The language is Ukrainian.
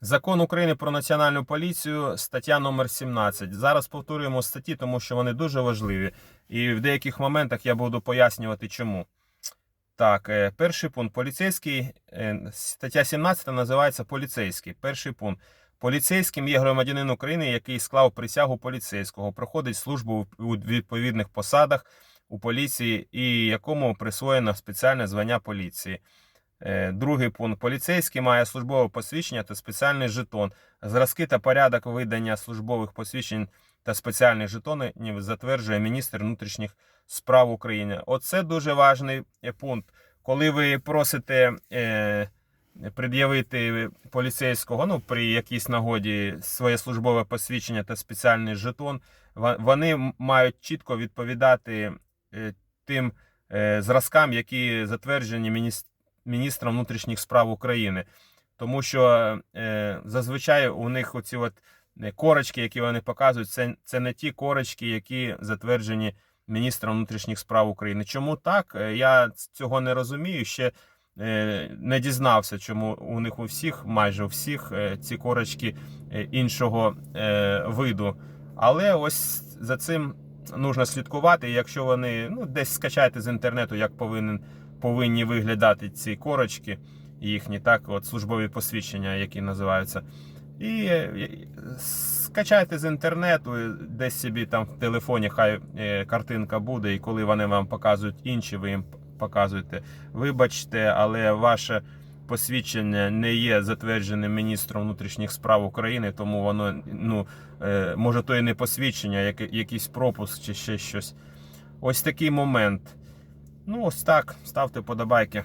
Закон України про національну поліцію, стаття номер 17. Зараз повторюємо статті, тому що вони дуже важливі. І в деяких моментах я буду пояснювати, чому. Так, е, перший пункт. Поліцейський, е, стаття 17 називається поліцейський. Перший пункт. Поліцейським є громадянин України, який склав присягу поліцейського, проходить службу у відповідних посадах у поліції і якому присвоєно спеціальне звання поліції. Е, Другий пункт. Поліцейський має службове посвідчення та спеціальний жетон. Зразки та порядок видання службових посвідчень та спеціальних жетонів затверджує міністр внутрішніх справ України. Оце дуже важний е, пункт. Коли ви просите е, пред'явити поліцейського, ну при якійсь нагоді своє службове посвідчення та спеціальний жетон, вони мають чітко відповідати е, тим зразкам, які затверджені міністром міністром внутрішніх справ України. Тому що е, зазвичай у них оці от е, корочки, які вони показують, це, це не ті корочки, які затверджені міністром внутрішніх справ України. Чому так? Е, Я цього не розумію. Ще е, не дізнався, чому у них у всіх, майже у всіх, ці корочки іншого виду. Але ось за цим нужно слідкувати. Якщо вони ну, десь скачайте з інтернету, як повинен повинні виглядати ці корочки їхні, так, от службові посвідчення, які називаються. І е, скачайте з інтернету, десь собі там в телефоні хай е, картинка буде, і коли вони вам показують інші, ви їм показуєте. Вибачте, але ваше посвідчення не є затвердженим міністром внутрішніх справ України, тому воно ну, е, може то і не посвідчення, а яке- якийсь пропуск чи ще щось. Ось такий момент. Ну, ось так. Ставте подобайки.